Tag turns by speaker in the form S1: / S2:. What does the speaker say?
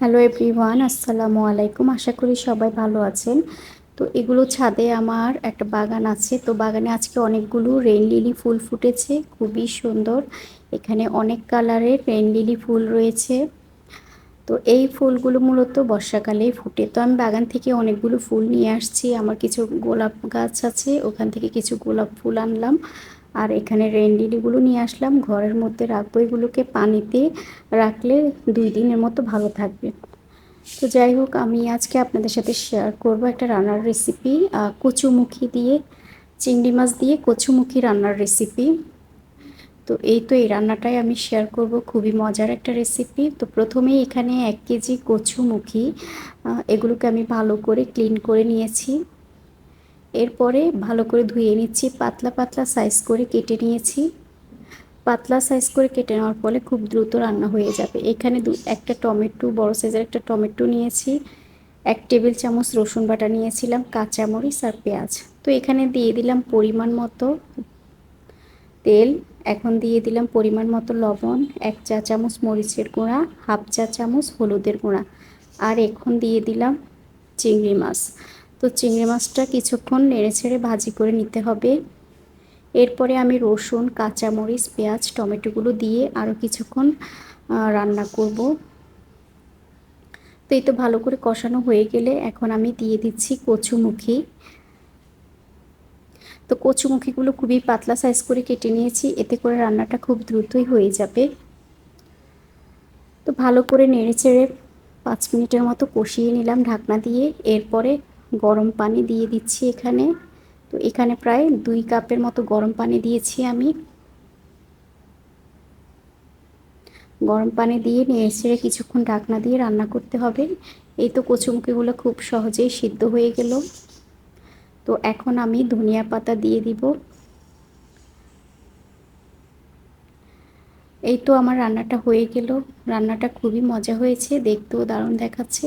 S1: Hello everyone আসসালামু আলাইকুম। আশা করি সবাই ভালো আছেন। তো এগুলো ছাদে আমার একটা বাগান আছে। তো বাগানে আজকে অনেকগুলো রেইন লিলি ফুল ফুটেছে, খুবই সুন্দর। এখানে অনেক কালারের রেইন লিলি ফুল রয়েছে। তো এই ফুলগুলো মূলত বর্ষাকালেই ফুটে। তো আমি বাগান থেকে অনেকগুলো ফুল নিয়ে আসছি। আমার কিছু গোলাপ গাছ আছে, ওখান থেকে কিছু গোলাপ ফুল আনলাম। আর এখানে রেন্ডিডিগুলো নিয়ে আসলাম। ঘরের মধ্যে রাখব এগুলোকে পানিতে রাখলে দুই দিনের মতো ভালো থাকবে। তো যাই হোক, আমি আজকে আপনাদের সাথে শেয়ার করব একটা রান্নার রেসিপি কচুমুখী দিয়ে, চিংড়ি মাছ দিয়ে কচুমুখী রান্নার রেসিপি তো এই তো এই রান্নাটাই আমি শেয়ার করব। খুবই মজার একটা রেসিপি তো প্রথমেই এখানে এক কেজি কচুমুখী এগুলোকে আমি ভালো করে ক্লিন করে নিয়েছি। এরপরে ভালো করে ধুয়ে নিচ্ছি, পাতলা পাতলা সাইজ করে কেটে নিয়েছি। পাতলা সাইজ করে কেটে নেওয়ার ফলে খুব দ্রুত রান্না হয়ে যাবে। এখানে দু, একটা টমেটো, বড় সাইজের একটা টমেটো নিয়েছি, এক টেবিল চামচ রসুন বাটা নিয়েছিলাম কাঁচামরিচ আর পেঁয়াজ। তো এখানে দিয়ে দিলাম পরিমাণ মতো তেল, এখন দিয়ে দিলাম পরিমাণ মতো লবণ, এক চা চামচ মরিচের গুঁড়া, হাফ চা চামচ হলুদের গুঁড়া। আর এখন দিয়ে দিলাম চিংড়ি মাছ। তো চিংড়ি মাছটা কিছুক্ষণ নেড়ে ছেড়ে ভাজি করে নিতে হবে। এরপরে আমি রসুন, কাঁচামরিচ, পেঁয়াজ, টমেটোগুলো দিয়ে আরও কিছুক্ষণ রান্না করব। তো এই তো ভালো করে কষানো হয়ে গেলে এখন আমি দিয়ে দিচ্ছি কচুমুখী। তো কচুমুখিগুলো খুবই পাতলা সাইজ করে কেটে নিয়েছি, এতে করে রান্নাটা খুব দ্রুতই হয়ে যাবে। তো ভালো করে নেড়ে চেড়ে পাঁচ মিনিটের মতো কষিয়ে নিলাম ঢাকনা দিয়ে। এরপরে গরম পানি দিয়ে দিচ্ছি এখানে। তো এখানে প্রায় দুই কাপের মতো গরম পানি দিয়েছি আমি। গরম পানি দিয়ে নেড়ে ছেড়ে কিছুক্ষণ ঢাকনা দিয়ে রান্না করতে হবে। এই তো কচুমুখিগুলো খুব সহজেই সিদ্ধ হয়ে গেল। তো এখন আমি ধনিয়া পাতা দিয়ে দিব। এই তো আমার রান্নাটা হয়ে গেল। রান্নাটা খুবই মজা হয়েছে, দেখতেও দারুণ দেখাচ্ছে।